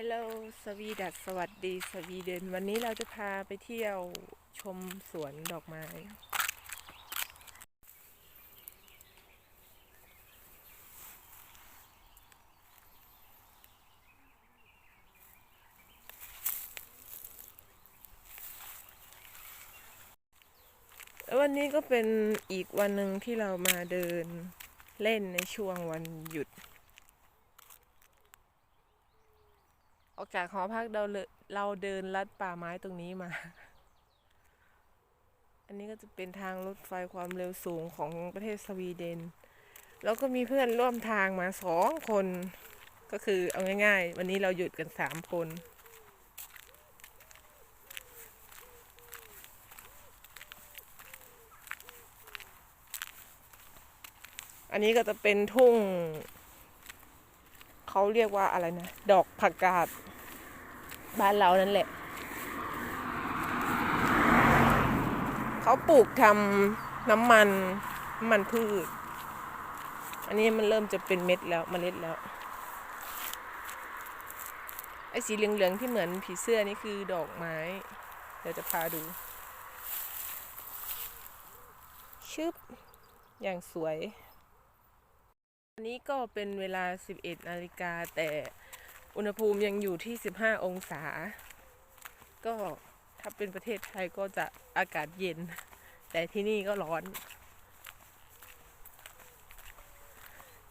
ฮัลโหลสวีดัสสวัสดีสวีเดน วันนี้เราจะพาไปเที่ยวชมสวนดอกไม้แล้ววันนี้ก็เป็นอีกวันหนึ่งที่เรามาเดินเล่นในช่วงวันหยุด ออกจากหอพักเราเราเดินลัดป่าไม้ตรงนี้มา อันนี้ก็จะเป็นทางรถไฟความเร็วสูงของประเทศสวีเดน แล้วก็มีเพื่อนร่วมทางมาสองคน ก็คือเอาง่าย ๆ วันนี้เราหยุดกันสามคนอันนี้ก็จะเป็นทุ่ง เขาเรียกว่าอะไรนะ ดอกผักกาด บ้านเรานั่นแหละ เขาปลูกทำน้ำมันน้ำมันพืช อันนี้มันเริ่มจะเป็นเม็ดแล้วเมล็ดแล้ว ไอ้สีเหลืองๆที่เหมือนผีเสื้อนี่คือดอกไม้ เดี๋ยวจะพาดู ชึบ อย่างสวย อันนี้ก็เป็นเวลา 11นาฬิกาแต่ อุณหภูมิยังอยู่ที่ 15 องศา ก็ถ้าเป็นประเทศไทยก็จะอากาศเย็น แต่ที่นี่ก็ร้อน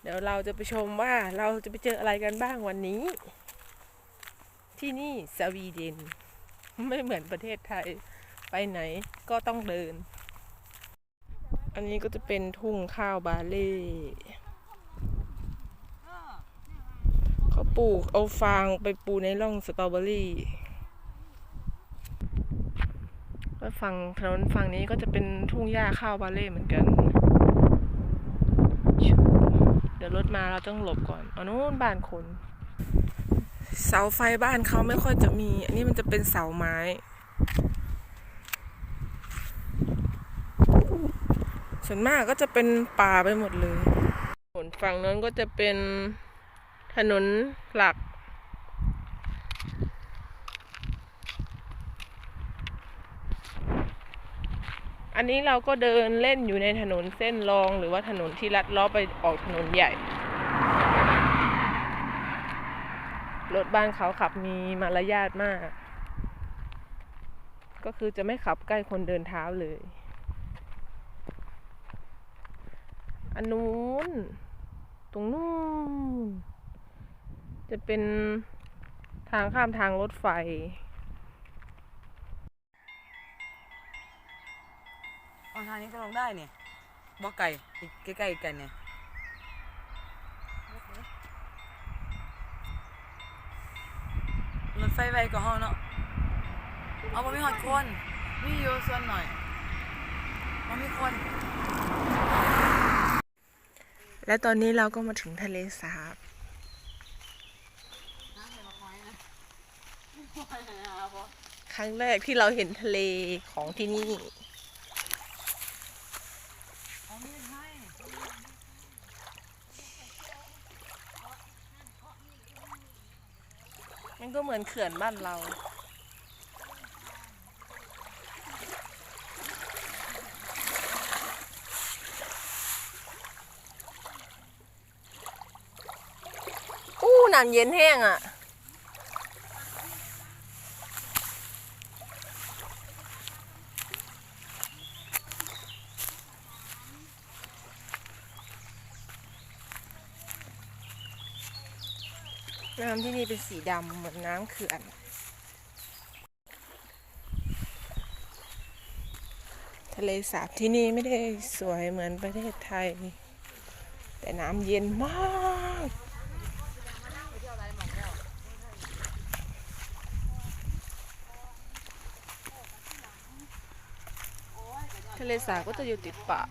เดี๋ยวเราจะไปชมว่าเราจะไปเจออะไรกันบ้างวันนี้ ที่นี่สวีเดน ไม่เหมือนประเทศไทยไปไหนก็ต้องเดิน อันนี้ก็จะเป็นทุ่งข้าวบาเล่ เขา ปลูกเอาฟางไปปูในร่องสตรอเบอรี่แล้วฝั่งถนนฝั่งนี้ก็จะเป็นทุ่งหญ้าข้าวบาเล่เหมือนกัน เดี๋ยวรถมาเราต้องหลบก่อนเอนู้นบ้านคน เสาไฟบ้านเขาไม่ค่อยจะมี อันนี้มันจะเป็นเสาไม้ ส่วนมากก็จะเป็นป่าไปหมดเลยส่วนฝั่งนั้นก็จะเป็น ถนนหลัก อันนี้เราก็เดินเล่นอยู่ในถนนเส้นรองหรือว่าถนนที่ลัดล้อไปออกถนนใหญ่ รถบ้านเขาขับมีมารยาทมาก ก็คือจะไม่ขับใกล้คนเดินเท้าเลย อันนู้นตรงนู้น จะเป็นทางข้ามทางรถไฟ อ๋อทางนี้ก็ลงได้เนี่ยบ่ไก่อีกใกล้ๆกันเนี่ยรถไฟไวก็ห้องเนาะ เอาบ่มีหอดคน มีอยู่ส่วนหน่อยบ่มีคน และตอนนี้เราก็มาถึงทะเลสาบ ครั้งแรกที่เราเห็นทะเลของที่นี่ มันก็เหมือนเขื่อนบ้านเราอู้น้ำเย็นแห้งอะ น้ำที่นี่เป็นสีดำเหมือนน้ำเขื่อนทะเลสาบที่นี่ไม่ได้สวยเหมือนประเทศไทย แต่น้ำเย็นมากทะเลสาบก็จะอยู่ติดป่า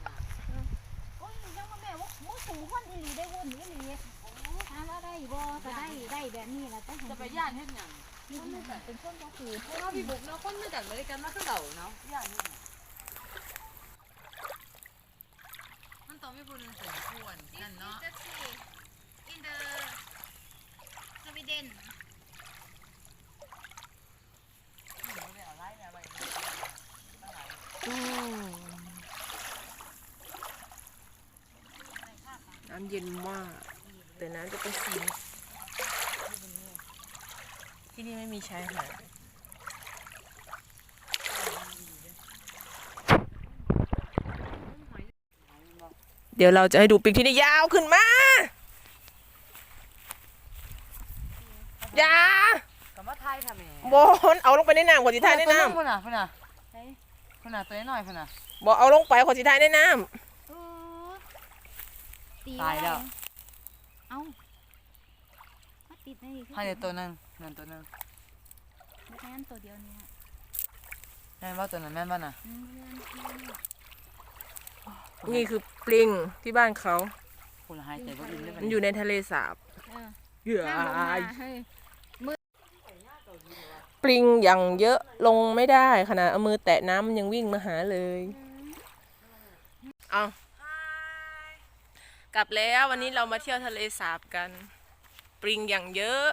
บ่ก็ได้ได้แบบนี้ล่ะจะไปย่านเฮ็ดหยังคนไม่มัดเป็นคนก็คือเพราะว่าพี่บุกเนาะคนไม่กันบริกันมาคือเก่าเนาะย่านนี่มันต้องมีผู้นึงสมควรนั่นเนาะ in the Sweden น้ำเย็นมาก แต่น้ำจะเป็นสีที่นี่ไม่มีชายหาดเดี๋ยวเราจะให้ดูปิงที่นี่ยาวขึ้นมาอย่ากับมาไทยทำเองบอนเอาลงไปในน้ำขอสิทายในน้พุ่นน่ะพุ่นน่ะพุ่นน่ะตัวน้อยพุ่นน่ะำบอกเอาลงไปขอสิทายในน้เออตีตายแล้วเอ้า มาติดในนี่คือให้เดี๋ยวตัวหนึงนั่นตัวหนึงแค่นั้นตัวเดียวเนี่ยแม่นว่าตัวนั้นแม่นว่าน่ะอืมแม่นแม่นำนี่คือปลิงที่บ้านเขาคุณหายใจบ่อิ่มเลยมันอยู่ในทะเลสาบเออเหยื่อห้ามลงมาเฮ้ยปลิงอย่างเยอะลงไม่ได้ขนาดเอามือแตะน้ำมันยังวิ่งมาหาเลยเอากลับแล้ววันนี้เรามาเที่ยวทะเลสาบกัน ริงอย่างเยอะ